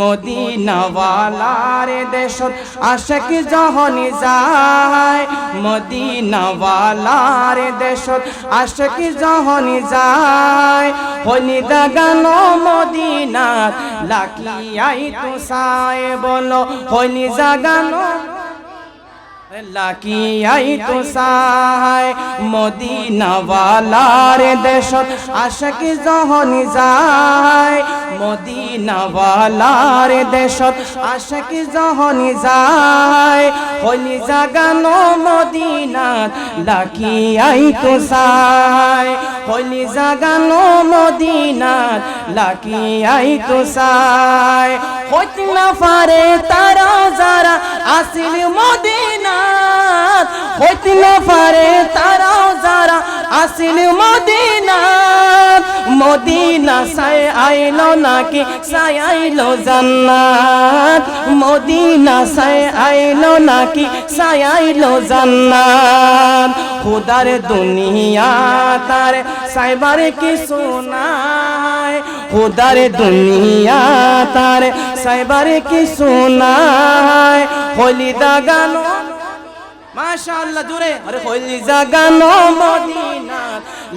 মদিনাওয়ালার দেশত আশেক যখন যায়। মদিনাওয়ালার দেশত আশেক যখন যায়। হনি দাগানো মদিনাত, লাকিয়াই তুসায় বলো। হনি জাগানো লাকিয়াই তো সাহায় মদিনাওয়ালার দেশত আশক যহনি যায়। মদিনাওয়ালার দেশত আশক যহনি যায়। হলি জাগানো মদিনাত লাকিয়াই তো সায় হলি জাগানো মদিনাত লাকিয়াই তো সায় হইত না পারে তারা যারা আসিল মদিনাত হইত না পারে তারা যারা আসিল মদিনাত মদিনা সাই আইলো নাকি? সাই আইলো জান্নাত। মদিনা সাই আইলো নাকি? সাই আইলো জান্নাত। খুদার দুনিয়া তার সাইবার কি শোনায় খুদার দুনিয়া তার সাইবার কি শোনায় হলি দাগানো মাশাআল্লাহ জুড়ে আরে হলি জাগানো মদিনা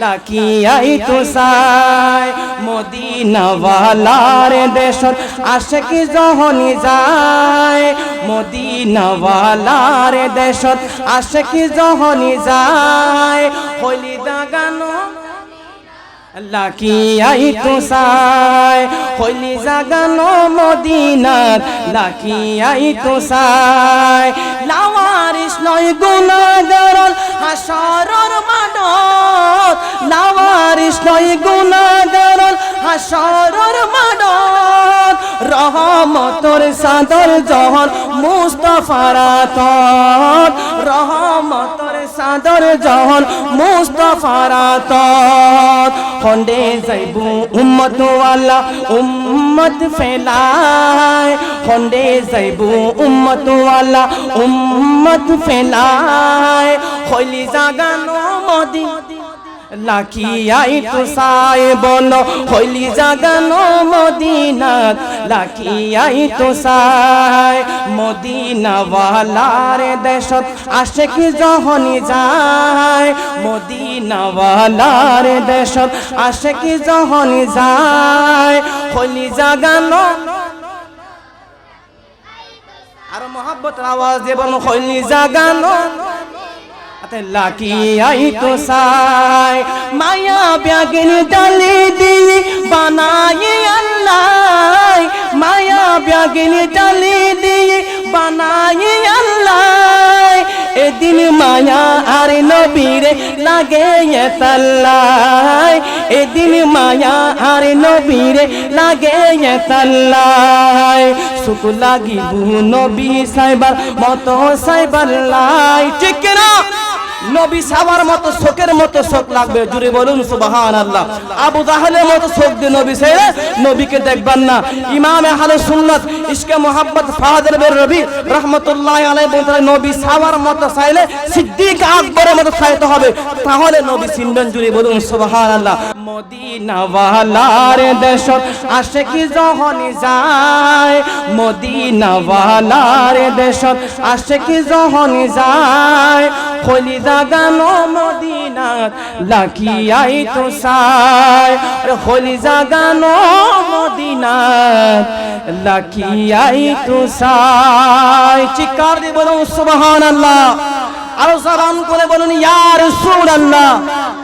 লাকিয়াই তো সাই মদিনা ওয়ালার দেশত আশিক যহনি যায়। মদিনা ওয়ালার দেশত আশিক যহনি যায়। হলি দাগানো লাকিয়াই তো সাই হইলি জাগানো মদিনাত লাকিয়াই তো সাই নয় গুনাহগারন হাসরর মাডত লাওয়ারিস নয় গুনাহগারন হাসরর মাডত রহমতর সাদর জহর মুস্তফারাত রহমতর সাদর জহন মুস্তফারাত খন্ডে যাইবু উম্মত ওয়ালা উম্মত ফেলায়। খন্ডে যাইবু উম্মত ওয়ালা উম্মত ফেলায়। হইলি জাগানো মদি লাকিয়াই তুসাই বলো, হইলি জাগানো মদিনাত লাকিয়াই তুসাই মদিনা ওয়ালার দেশত আশেক যহনি যায়। মদিনা ওয়ালার দেশত আশেক যহনি যায়। হইলি জাগানো আর মোহাব্বত আওয়াজ দিয়ে বলো, হইলি জাগানো লাকিয়াই তো সাই। মায়া ব্যাগিন ডালি দিয়ে বানাই আল্লাহ। মায়া ব্যাগিন ডালি দিয়ে বানাই আল্লাহ। এদিন মায়া আর নবীরে লাগে তাল্লাই এদিন মায়া আর নবীরে লাগে তাল্লাই সুখ লাগিবু নবী সাইবার মতো সাইবার লাই। ঠিক না নবী সাবার মতো, শোকের মতো শোক লাগবে। জুড়ে বলুন সুবাহান আল্লাহ আবু জাহালের মতো শোক দিয়ে নবী সে নবীকে দেখবেন না। ইমাম আহলে সুন্নাত ইসকে মোহাম্মদ ফাহাদের বের রবি রহমতুল্লাহ আলাই বলতে নবী সাবার মতো চাইলে সিদ্দিক আকবরের মতো চাইতে হবে। তাহলে নবী সিনবেন জুড়ে বলুন সুবাহান আল্লাহ মদিনা ওয়ালার দেশত আসে কি যহনি যায়। মদিনা ওয়ালার দেশত আসে কি যহনি যায়। খলি জাগানো মদিনাত লাকিয়াই তো সাই খলি জাগানো মদিনাত লাকিয়াই তো সাই চিকার দিয়ে বলুন, সুবহানাল্লাহ। আরও সালাম করে বলুন, ইয়া রাসূলুল্লাহ।